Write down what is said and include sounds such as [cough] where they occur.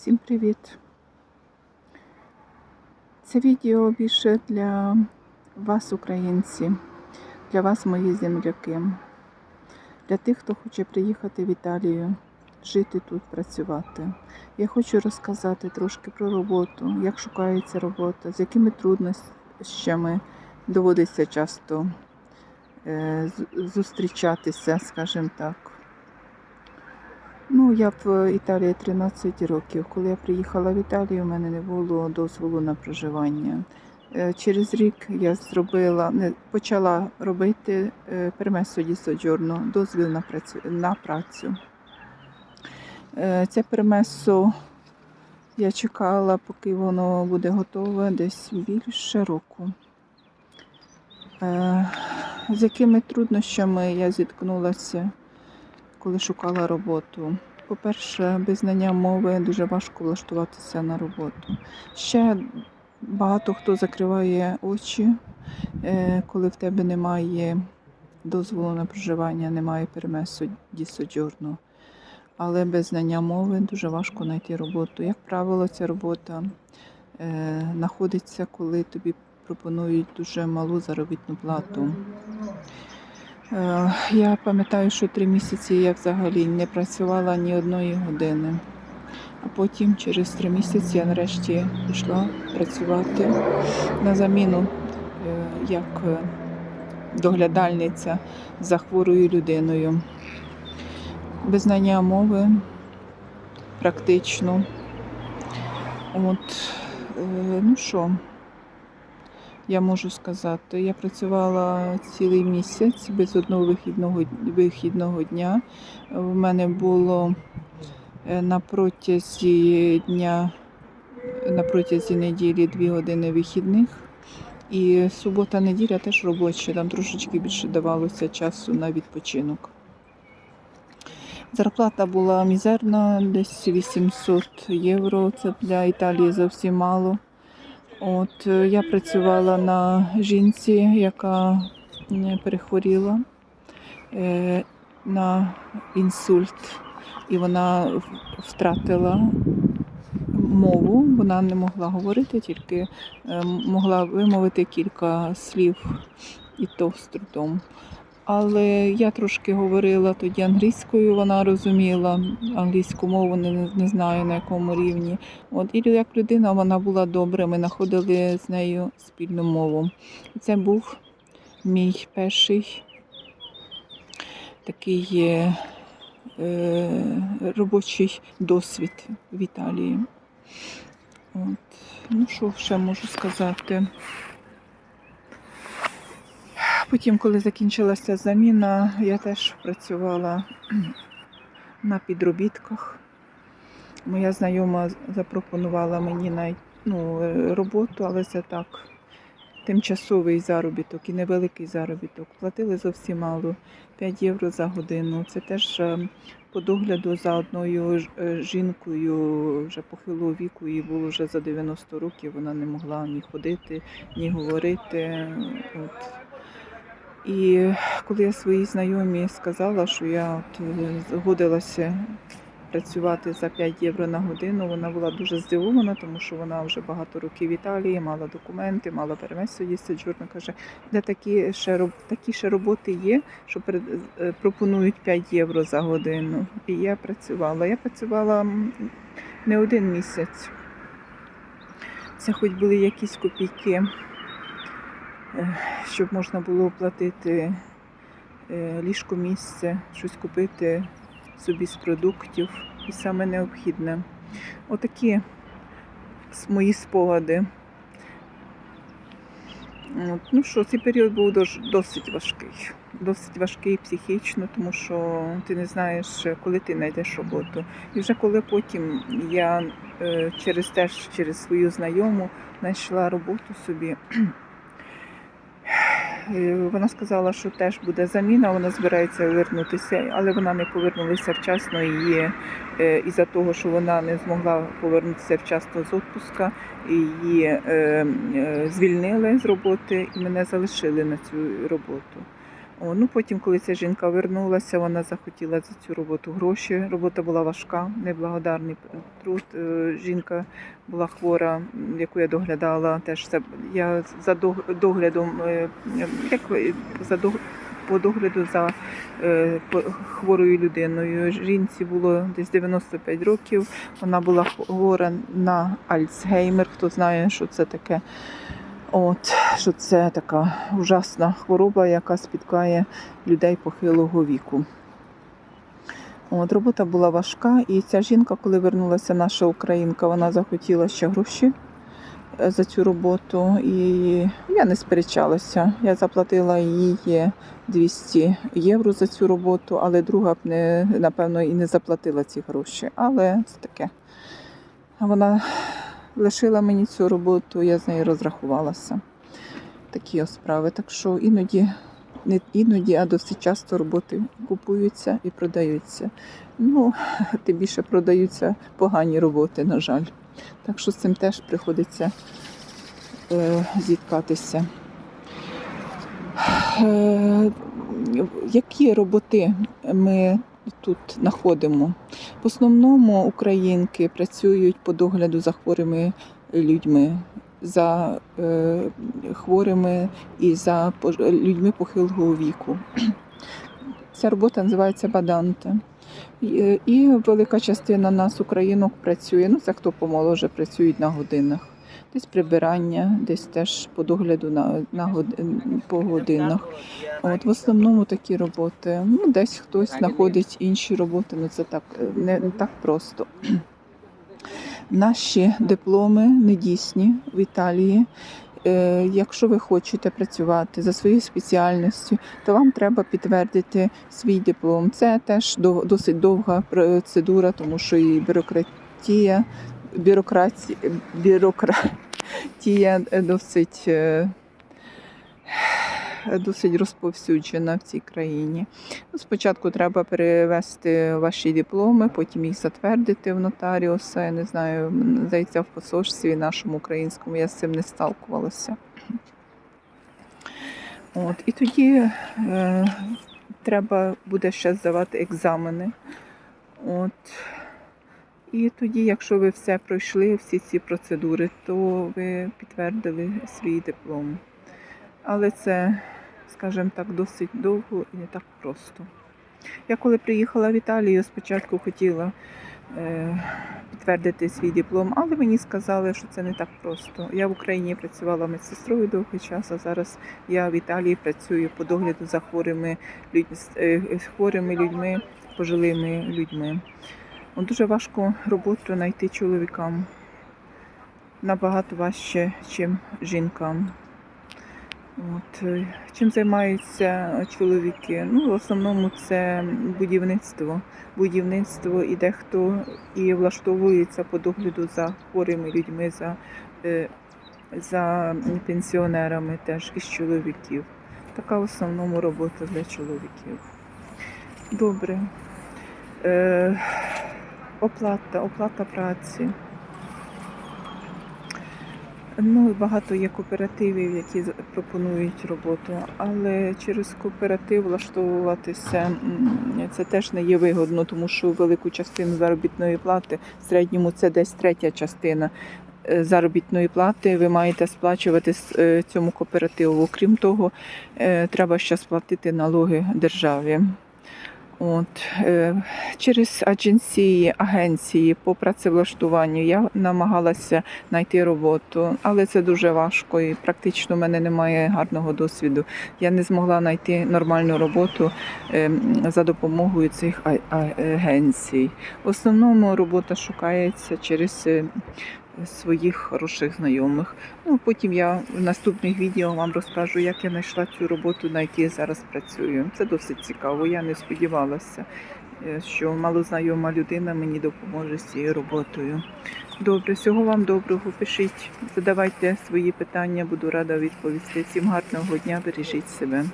Всім привіт! Це відео більше для вас, українці, для вас, мої земляки, для тих, хто хоче приїхати в Італію, жити тут, працювати. Я хочу розказати трошки про роботу, як шукається робота, з якими труднощами доводиться часто е, зустрічатися, скажімо так. Ну, я в Італії 13 років. Коли я приїхала в Італію, у мене не було дозволу на проживання. Е, Через рік я зробила, не, почала робити е, пермесо ді соджорно, дозвіл на працю. На працю. Е, Це пермесо я чекала, поки воно буде готове, десь більше року. З якими труднощами я зіткнулася? Коли шукала роботу. По-перше, без знання мови дуже важко влаштуватися на роботу. Ще багато хто закриває очі, е, коли в тебе немає дозволу на проживання, немає перемесу дісоджорно. Але без знання мови дуже важко знайти роботу. Як правило, ця робота е, знаходиться, коли тобі пропонують дуже малу заробітну плату. Е, Я пам'ятаю, що три місяці я взагалі не працювала ні одної години. А потім через три місяці я нарешті пішла працювати на заміну е, як е, доглядальниця за хворою людиною. Без знання мови практично. От, ну що, я можу сказати. Я працювала цілий місяць без одного вихідного, вихідного дня. В мене було е, на протязі дня, на протязі неділі дві години вихідних. І субота-неділя теж робоча, там трошечки більше давалося часу на відпочинок. Зарплата була мізерна, десь 800 євро. Це для Італії зовсім мало. От е, я працювала на жінці, яка е, перехворіла е, на інсульт, і вона втратила мову. Вона не могла говорити, тільки е, могла вимовити кілька слів, і то з трудом. Але я трошки говорила тоді англійською, вона розуміла англійську мову, не, не знаю на якому рівні. От і як людина вона була добра, ми знаходили з нею спільну мову. Це був мій перший такий е, е, робочий досвід в Італії. От. Ну, що ще можу сказати? Потім, коли закінчилася заміна, я теж працювала на підробітках. Моя знайома запропонувала мені навіть ну, е, роботу, але це так, тимчасовий заробіток і невеликий заробіток. Платили зовсім мало 5 євро за годину. Це теж е, по догляду за одною е, жінкою вже похилого віку, їй було вже за 90 років, вона не могла ні ходити, ні говорити. От. І коли я своїй знайомій сказала, що я от згодилася працювати за 5 євро на годину, вона була дуже здивована, тому що вона вже багато років в Італії, мала документи, мала перемесу їсти джурно. Каже, де такі ще такі ще роботи є, що е, пропонують 5 євро за годину. І я працювала. Я працювала не один місяць. Це хоч були якісь копійки щоб можна було оплатити е, ліжко місце, щось купити собі з продуктів і саме необхідне. Отакі мої спогади. Ну що, цей період був досить важкий. Досить важкий психічно, тому що ти не знаєш, коли ти знайдеш роботу. І вже коли потім я е, через теж через свою знайому знайшла роботу собі. Вона сказала, що теж буде заміна, вона збирається повернутися, але вона не повернулася вчасно. Її е, із-за того, що вона не змогла повернутися вчасно з відпуска, її е, е, звільнили з роботи і мене залишили на цю роботу. О, ну потім, коли ця жінка вернулася, вона захотіла за цю роботу гроші. Робота була важка, неблагодарний труд. Е, Жінка була хвора, яку я доглядала. Теж я за доглядом, е, як за дог- по догляду за е, хворою людиною. Жінці було десь 95 років. Вона була хвора на Альцгеймер. Хто знає, що це таке? От що це така ужасна хвороба, яка спіткає людей похилого віку. От, робота була важка, і ця жінка, коли вернулася наша українка, вона захотіла ще гроші е, за цю роботу. І я не сперечалася. Я заплатила їй 200 євро за цю роботу, але друга б не, напевно і не заплатила ці гроші. Але це таке. Вона лишила мені цю роботу, я з нею розрахувалася. Такі ось справи. Так що іноді, не іноді, а досить часто роботи купуються і продаються. Ну, [laughs] тим більше продаються погані роботи, на жаль. Так що з цим теж приходиться е, зіткатися. Е, які роботи ми тут знаходимо? В основному українки працюють по догляду за хворими людьми, за е, хворими і за людьми похилого віку. [clears throat] Ця робота називається баданте. Е, і велика частина нас, українок, працює. Ну, це хто помоложе, працюють на годинах. Десь прибирання, десь теж по догляду на, на год- по годинах. От в основному такі роботи. Ну, десь хтось знаходить інші роботи, але це так не, не так просто. [clears throat] Наші дипломи недійсні в Італії. Е, Якщо ви хочете працювати за своєю спеціальністю, то вам треба підтвердити свій диплом. Це теж досить довга процедура, тому що і бюрократія, бюрократія, бюрократія досить е, досить розповсюджена в цій країні. Ну, Спочатку треба перевести ваші дипломи, потім їх затвердити в нотаріуса. Я не знаю, здається, в посольстві нашому українському я з цим не сталкувалася. От, і тоді е, треба буде ще здавати екзамени. От. І тоді, якщо ви все пройшли, всі ці процедури, то ви підтвердили свій диплом. Але це, скажімо так, досить довго і не так просто. Я коли приїхала в Італію, спочатку хотіла е, підтвердити свій диплом, але мені сказали, що це не так просто. Я в Україні працювала медсестрою довгий час, а зараз я в Італії працюю по догляду за хворими людьми, е, хворими людьми, пожилими людьми. От Дуже важко роботу знайти чоловікам. Набагато важче, ніж жінкам. От. е, Чим займаються чоловіки? Ну, в основному це будівництво. Будівництво і дехто і влаштовується по догляду за хворими людьми, за, е, за пенсіонерами теж із чоловіків. Така в основному робота для чоловіків. Добре. Е, оплата, оплата праці. Ну, багато є кооперативів, які пропонують роботу, але через кооператив влаштовуватися це теж не є вигодно, тому що велику частину заробітної плати в середньому це десь третя частина е, заробітної плати. Ви маєте сплачувати е, цьому кооперативу. Крім того, е, треба ще сплатити налоги державі. От, е, через адженції, агенції по працевлаштуванню я намагалася знайти роботу, але це дуже важко і практично в мене немає гарного досвіду. Я не змогла знайти нормальну роботу ем, за допомогою цих агенцій. В основному робота шукається через е, своїх хороших знайомих. Ну, потім я в наступних відео вам розкажу, як я знайшла цю роботу, на якій я зараз працюю. Це досить цікаво. Я не сподівалася, е, що малознайома людина мені допоможе з цією роботою. Добре, всього вам доброго. Пишіть, задавайте свої питання, буду рада відповісти. Всім гарного дня, бережіть себе.